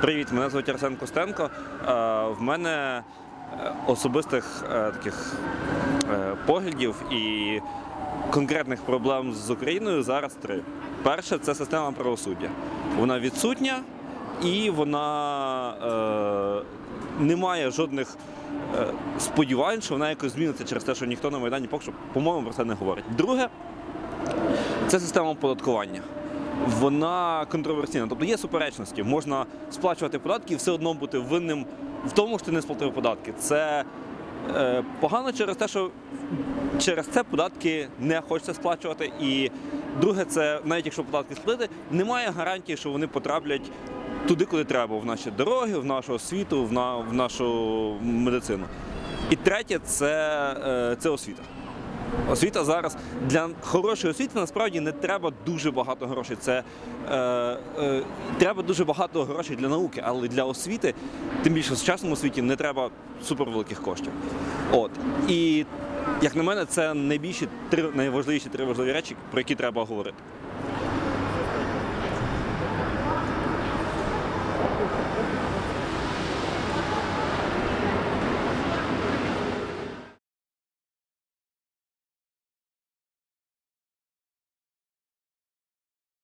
Привіт, мене звуть Арсен Костенко. Е, В мене е, особистих е, таких поглядів і конкретних проблем з Україною зараз три. Перше це система правосуддя. Вона відсутня і вона не має жодних сподівань, що вона якось зміниться через те, що ніхто на Майдані поки що, по-моєму, про це не говорить. Друге, це система оподаткування. Вона контроверсійна. Тобто є суперечності. Можна сплачувати податки і все одно бути винним в тому, що ти не сплатив податки. Це е, погано через те, що через це податки не хочеться сплачувати. І друге, це навіть якщо податки сплатити, немає гарантії, що вони потраплять туди, куди треба, в наші дороги, в нашу освіту, в, на, в нашу медицину. І третє це, е, це освіта. Освіта зараз для хорошої освіти насправді не треба дуже багато грошей. Це е, е, треба дуже багато грошей для науки, але для освіти, тим більше в сучасному світі, не треба супервеликих коштів. От і як на мене, це найбільші три найважливіші три важливі речі, про які треба говорити.